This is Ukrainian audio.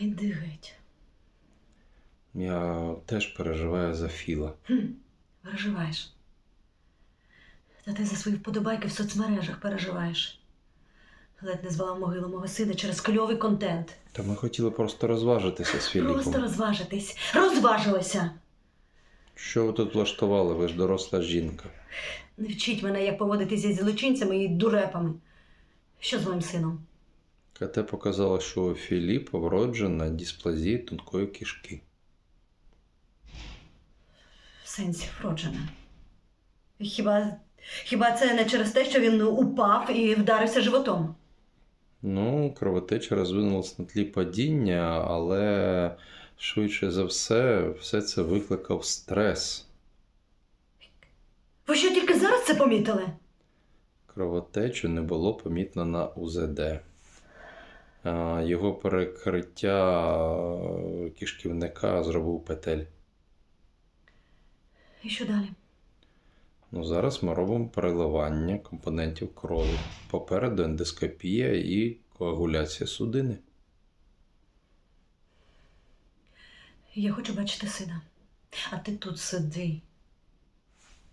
Іди геть. Я теж переживаю за Філа. Хм, переживаєш. Та ти за свої вподобайки в соцмережах переживаєш. Ледь не звала в могилу мого сина через кльовий контент. Та ми хотіли просто розважитися з Філіпом. Просто розважитись. Розважилася. Що ви тут влаштували? Ви ж доросла жінка. Не вчіть мене, як поводитися зі злочинцями і дурепами. Що з моїм сином? КТ показало, що у Філіпа вроджена дисплазія тонкої кишки. В сенсі вроджена. Хіба, хіба це не через те, що він упав і вдарився животом? Ну, кровотеча розвинулась на тлі падіння, але швидше за все, все це викликав стрес. Ви що тільки зараз це помітили? Кровотечу не було помітно на УЗД. Його перекриття е, кишківника зробив петель. І що далі? Ну, зараз ми робимо переливання компонентів крові. Попереду ендоскопія і коагуляція судини. Я хочу бачити сина. А ти тут сиди